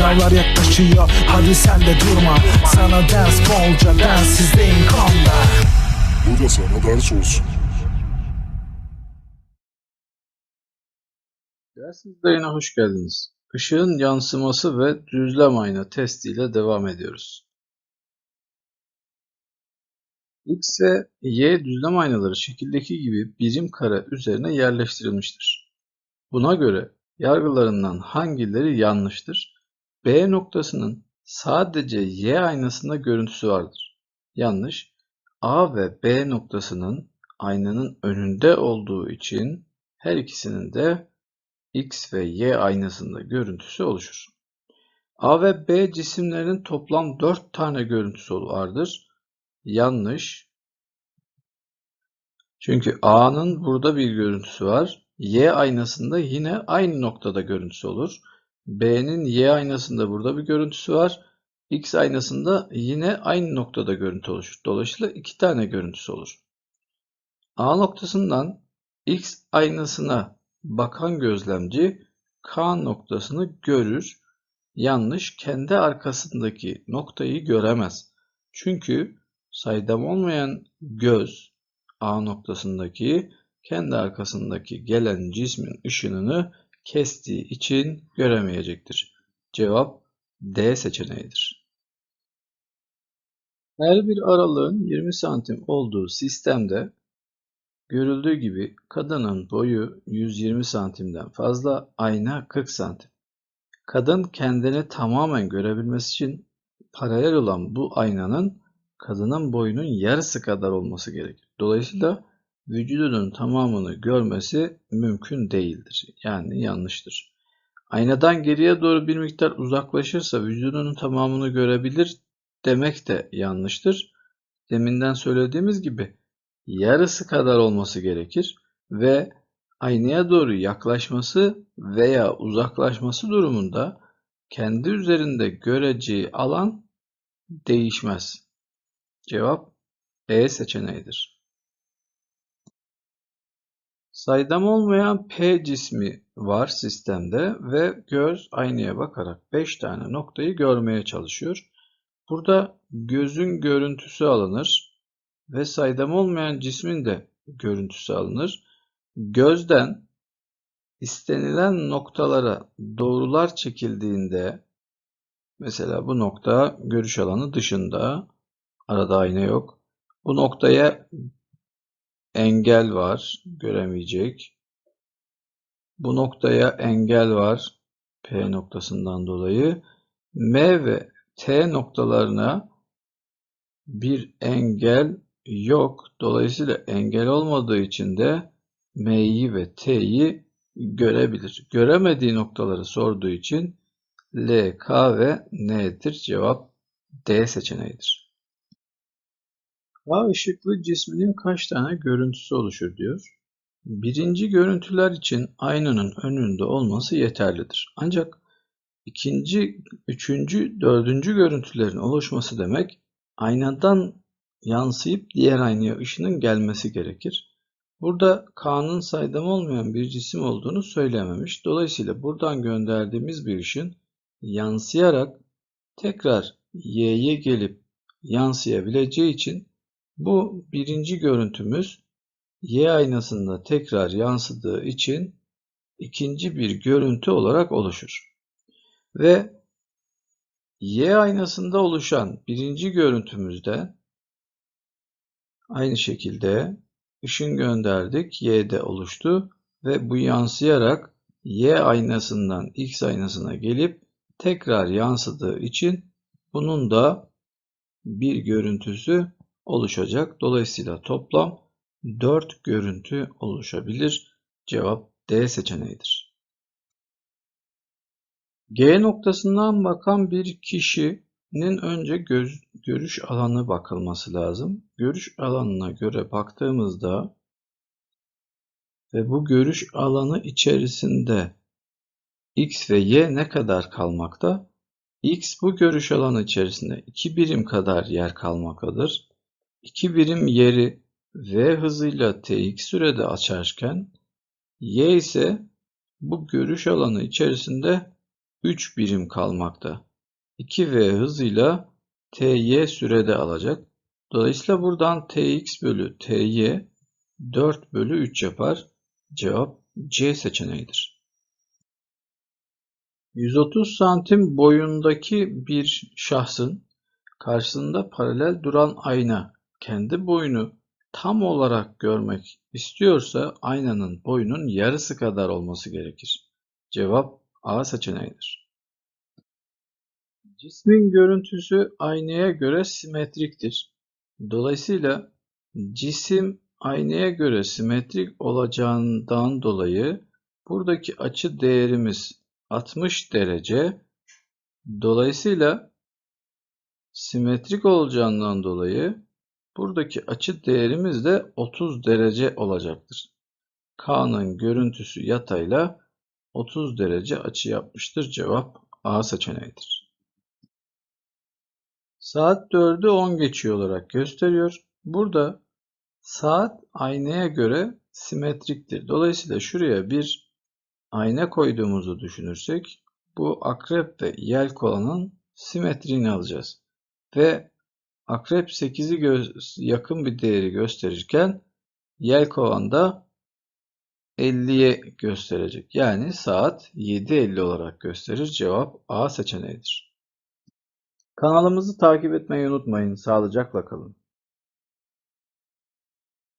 Sınavlar yaklaşıyor hadi sen de durma Sana ders bolca densizliğin konda Bu da sana ders olsun. Ders izleyine hoş geldiniz. Işığın yansıması ve düzlem ayna testiyle devam ediyoruz. X ve Y düzlem aynaları şekildeki gibi birim kare üzerine yerleştirilmiştir. Buna göre yargılarından hangileri yanlıştır? B noktasının sadece Y aynasında görüntüsü vardır. Yanlış. A ve B noktasının aynanın önünde olduğu için her ikisinin de X ve Y aynasında görüntüsü oluşur. A ve B cisimlerinin toplam 4 tane görüntüsü vardır. Yanlış. Çünkü A'nın burada bir görüntüsü var. Y aynasında yine aynı noktada görüntüsü olur. B'nin Y aynasında burada bir görüntüsü var. X aynasında yine aynı noktada görüntü oluşur. Dolayısıyla iki tane görüntüsü olur. A noktasından X aynasına bakan gözlemci K noktasını görür. Yanlış kendi arkasındaki noktayı göremez. Çünkü saydam olmayan göz A noktasındaki kendi arkasındaki gelen cismin ışınını kestiği için göremeyecektir. Cevap D seçeneğidir. Her bir aralığın 20 santim olduğu sistemde görüldüğü gibi kadının boyu 120 santimden fazla, ayna 40 santim. Kadın kendini tamamen görebilmesi için paralel olan bu aynanın kadının boyunun yarısı kadar olması gerekir. Dolayısıyla vücudunun tamamını görmesi mümkün değildir. Yani yanlıştır. Aynadan geriye doğru bir miktar uzaklaşırsa vücudunun tamamını görebilir demek de yanlıştır. Deminden söylediğimiz gibi yarısı kadar olması gerekir ve aynaya doğru yaklaşması veya uzaklaşması durumunda kendi üzerinde göreceği alan değişmez. Cevap E seçeneğidir. Saydam olmayan P cismi var sistemde ve göz aynaya bakarak 5 tane noktayı görmeye çalışıyor. Burada gözün görüntüsü alınır ve saydam olmayan cismin de görüntüsü alınır. Gözden istenilen noktalara doğrular çekildiğinde mesela bu nokta görüş alanı dışında arada ayna yok. Bu noktaya engel var, göremeyecek. Bu noktaya engel var P noktasından dolayı. M ve T noktalarına bir engel yok. Dolayısıyla engel olmadığı için de M'yi ve T'yi görebilir. Göremediği noktaları sorduğu için L, K ve N'dir. Cevap D seçeneğidir. K ışıklı cisminin kaç tane görüntüsü oluşur diyor. Birinci görüntüler için aynanın önünde olması yeterlidir. Ancak ikinci, üçüncü, dördüncü görüntülerin oluşması demek aynadan yansıyıp diğer aynaya ışının gelmesi gerekir. Burada K'nın saydam olmayan bir cisim olduğunu söylememiş. Dolayısıyla buradan gönderdiğimiz bir ışın yansıyarak tekrar Y'ye gelip yansıyabileceği için bu birinci görüntümüz Y aynasında tekrar yansıdığı için ikinci bir görüntü olarak oluşur. Ve Y aynasında oluşan birinci görüntümüzde aynı şekilde ışın gönderdik. Y'de oluştu ve bu yansıyarak Y aynasından X aynasına gelip tekrar yansıdığı için bunun da bir görüntüsü oluşacak. Dolayısıyla toplam 4 görüntü oluşabilir. Cevap D seçeneğidir. G noktasından bakan bir kişinin önce göz, görüş alanı bakılması lazım. Görüş alanına göre baktığımızda ve bu görüş alanı içerisinde X ve Y ne kadar kalmakta? X bu görüş alanı içerisinde 2 birim kadar yer kalmaktadır. 2 birim yeri V hızıyla Tx sürede açarken Y ise bu görüş alanı içerisinde 3 birim kalmakta. 2v hızıyla ty sürede alacak. Dolayısıyla buradan tx bölü ty 4 bölü 3 yapar. Cevap C seçeneğidir. 130 santim boyundaki bir şahsın karşısında paralel duran ayna kendi boyunu tam olarak görmek istiyorsa aynanın boyunun yarısı kadar olması gerekir. Cevap A seçeneğidir. Cismin görüntüsü aynaya göre simetriktir. Dolayısıyla cisim aynaya göre simetrik olacağından dolayı buradaki açı değerimiz 60 derece. Dolayısıyla simetrik olacağından dolayı buradaki açı değerimiz de 30 derece olacaktır. K'nın görüntüsü yatayla 30 derece açı yapmıştır. Cevap A seçeneğidir. Saat 4'ü 10 geçiyor olarak gösteriyor. Burada saat aynaya göre simetriktir. Dolayısıyla şuraya bir ayna koyduğumuzu düşünürsek bu akrep ve yelkovanın simetriğini alacağız. Ve akrep 8'i yakın bir değeri gösterirken yelkovan da 50'ye gösterecek. Yani saat 7.50 olarak gösterir. Cevap A seçeneğidir. Kanalımızı takip etmeyi unutmayın. Sağlıcakla kalın.